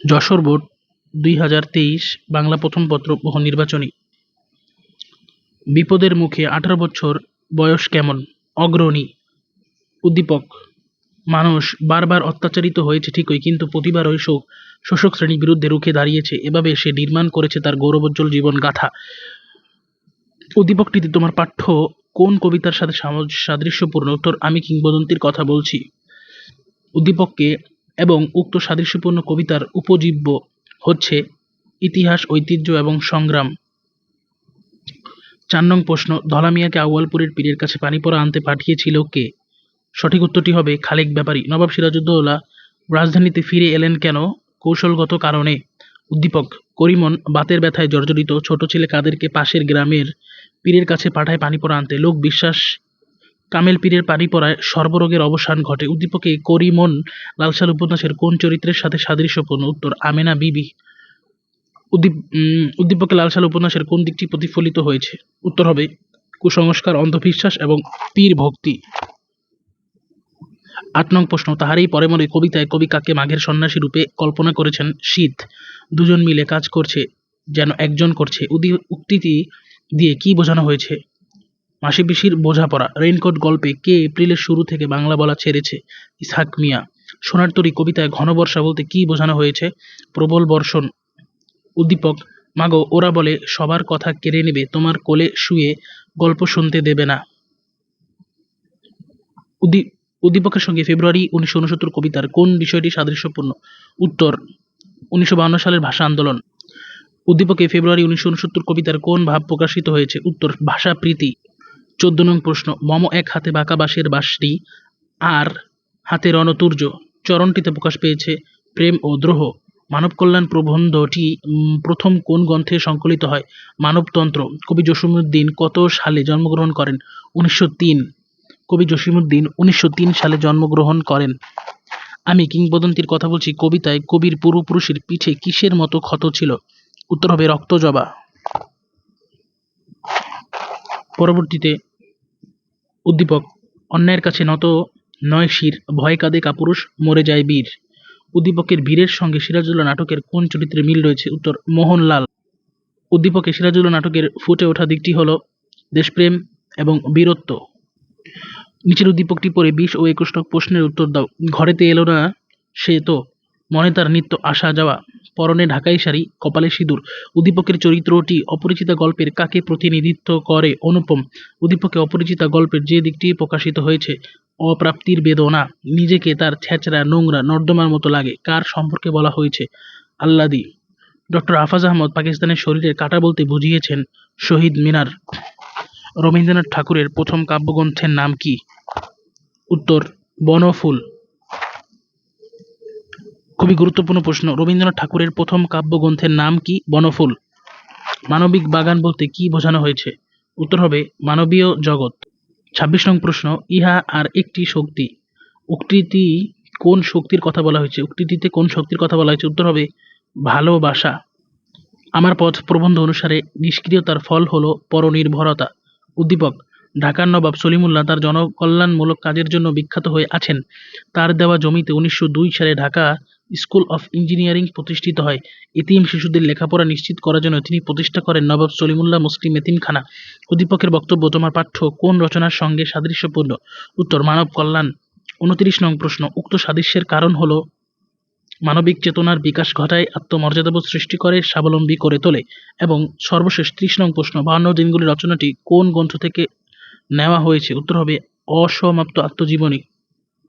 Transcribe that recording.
Jessore board, দুই হাজার তেইশ বাংলা প্রথম পত্র নির্বাচনী। বিপদের মুখে আঠারো বছর বয়স কেমন? অগ্রণী, উদ্দীপক। মানুষ বারবার অত্যাচারিত হয়েছে ঠিকই, কিন্তু প্রতিবার ওই শোক। শোষক শ্রেণির বিরুদ্ধে রুখে দাঁড়িয়েছে, এভাবে সে নির্মাণ করেছে তার গৌরবোজ্জ্বল জীবন গাথা উদ্দীপকটিতে তোমার পাঠ্য কোন কবিতার সাথে সাদৃশ্যপূর্ণ? উত্তর, আমি কিংবদন্তির কথা বলছি। উদ্দীপককে এবং উক্ত সাদৃশ্যপূর্ণ কবিতার উপজীব্য হচ্ছে ইতিহাস, ঐতিহ্য এবং সংগ্রাম। চার নং প্রশ্ন ধলা মিয়াকে আউয়ালপুরের পীরের কাছে পানি পড়া আনতে পাঠিয়েছিল কে? সঠিক উত্তরটি হবে খালেক ব্যাপারী। নবাব সিরাজউদ্দৌলা রাজধানীতে ফিরে এলেন কেন? কৌশলগত কারণে। উদ্দীপক, করিমন বাতের ব্যথায় জর্জরিত ছোট ছেলে কাদেরকে পাশের গ্রামের পীরের কাছে পাঠায় পানি পড়া আনতে। লোক বিশ্বাস কামেল পীরের পানি পড়ায় সর্বরোগের অবসান ঘটে। উদ্দীপকে করিমন লালসাল উপন্যাসের কোন চরিত্রের সাথে সাদৃশ্যপূর্ণ? উত্তর, আমেনা বিবি। উদ্দীপ উদ্দীপকে লালসাল উপন্যাসের কোন দিকটি প্রতিফলিত হয়েছে? উত্তর হবে, কুসংস্কার, অন্ধবিশ্বাস এবং পীর ভক্তি। আট নং প্রশ্ন, তাহারই পরে মনে কবিতায় কবি কাকে মাঘের সন্ন্যাসী রূপে কল্পনা করেছেন? শীত, দুজন মিলে কাজ করছে, যেন একজন করছে। উদি উক্তিটি দিয়ে কি বোঝানো হয়েছে? মাসি পিসির বোঝাপড়া রেইনকোট গল্পে কে এপ্রিলের শুরু থেকে বাংলা বলা ছেড়েছে ইসহাক মিয়া। সোনার তরী কবিতায় ঘন বর্ষা বলতে কি বোঝানো হয়েছে? প্রবল বর্ষণ। উদ্দীপক, মাগো, ওরা বলে, সবার কথা কেড়ে নেবে, তোমার কোলে শুয়ে গল্প শুনতে দেবে না। উদ্দী- উদ্দীপকের সঙ্গে ফেব্রুয়ারি উনিশশো উনসত্তর কবিতার কোন বিষয়টি সাদৃশ্যপূর্ণ? উত্তর, উনিশশো বাহান্ন সালের ভাষা আন্দোলন। উদ্দীপকে ফেব্রুয়ারি উনিশশো উনসত্তর কবিতার কোন ভাব প্রকাশিত হয়েছে? উত্তর, ভাষা প্রীতি। চোদ্দ নং প্রশ্ন, মম এক হাতে বাঁকা বাঁশের বাঁশটি আর হাতে রণতুর্য। চরণটিতে প্রকাশ পেয়েছে প্রেম ও দ্রোহ। মানব কল্যাণ প্রবন্ধটি প্রথম কোন গ্রন্থে সংকলিত হয়? মানবতন্ত্র। কবি জসিমুদ্দিন কত সালে জন্মগ্রহণ করেন? উনিশশো তিন। কবি জসিমুদ্দিন উনিশশো তিন সালে জন্মগ্রহণ করেন। আমি কিংবদন্তির কথা বলছি কবিতায় কবির পূর্বপুরুষের পিঠে কিসের মতো ক্ষত ছিল? উত্তর হবে রক্তজবা। পরবর্তীতে উদ্দীপক, অন্যায়ের কাছে নত নয় শির, ভয় কাঁদে কাপুরুষ, মরে যায় বীর। উদ্দীপকের বীরের সঙ্গে সিরাজুল্লাহ নাটকের কোন চরিত্রে মিল রয়েছে? উত্তর, মোহনলাল। উদ্দীপকে সিরাজুল্লাহ নাটকের ফুটে ওঠা দিকটি হল দেশপ্রেম এবং বীরত্ব। নিচের উদ্দীপকটি পড়ে বিশ ও একুশ প্রশ্নের উত্তর দাও। ঘরেতে এলো না সে তো, মনে তার নিত্য আসা যাওয়া। পরনে ঢাকাই শাড়ি, কপালে সিঁদুর। উদ্দীপকের চরিত্রটি অপরিচিতা গল্পের কাকে প্রতিনিধিত্ব করে অনুপম? উদ্দীপকে অপরিচিতা গল্পের যে দিকটি প্রকাশিত হয়েছে, অপ্রাপ্তির বেদনা, নিজেকে তার ছেঁচড়া, নোংরা, নর্দমার মতো লাগে, কার সম্পর্কে বলা হয়েছে? আল্লাদি। ডক্টর আফাজ আহমদ পাকিস্তানের শরীরের কাটা বলতে বুঝিয়েছেন শহীদ মিনার। রবীন্দ্রনাথ ঠাকুরের প্রথম কাব্যগ্রন্থের নাম কি? উত্তর, বনফুল। খুবই গুরুত্বপূর্ণ প্রশ্ন। রবীন্দ্রনাথ ঠাকুরের প্রথম কাব্যগ্রন্থের নাম কি? বনফুল। মানবিক বাগান বলতে কি বোঝানো হয়েছে? উত্তর হবে, মানবীয় জগৎ। ছাব্বিশ নং প্রশ্ন, ইহা আর একটি শক্তি? উক্তিটি কোন শক্তির কথা বলা হয়েছে? উক্তিটিতে কোন শক্তির কথা বলা হয়েছে? উত্তর হবে, ভালোবাসা। আমার পথ প্রবন্ধ অনুসারে নিষ্ক্রিয়তার ফল হলো পরনির্ভরতা। উদ্দীপক, ঢাকার নবাব সলিমুল্লাহ তার জনকল্যাণমূলক কাজের জন্য বিখ্যাত হয়ে আছেন। তার দেওয়া জমিতে উনিশশো দুই সালে ঢাকা স্কুল অফ ইঞ্জিনিয়ারিং প্রতিষ্ঠিত হয়। এতিম শিশুদের লেখাপড়া নিশ্চিত করার জন্য তিনি প্রতিষ্ঠা করেন নবাব সলিমুল্লাহ মুসলিম এতিমখানা উদ্দীপকের বক্তব্য, তোমার পাঠ্য কোন রচনার সঙ্গে সাদৃশ্যপূর্ণ? উত্তর, মানব কল্যাণ। উনত্রিশ নং প্রশ্ন, উক্ত সাদৃশ্যের কারণ হলো মানবিক চেতনার বিকাশ ঘটায়, আত্মমর্যাদাবোধ সৃষ্টি করে, স্বাবলম্বী করে তোলে। এবং সর্বশেষ ত্রিশ নং প্রশ্ন, বাহান্ন দিনগুলি রচনাটি কোন গ্রন্থ থেকে নেওয়া হয়েছে? উত্তর হবে, অসমাপ্ত আত্মজীবনী।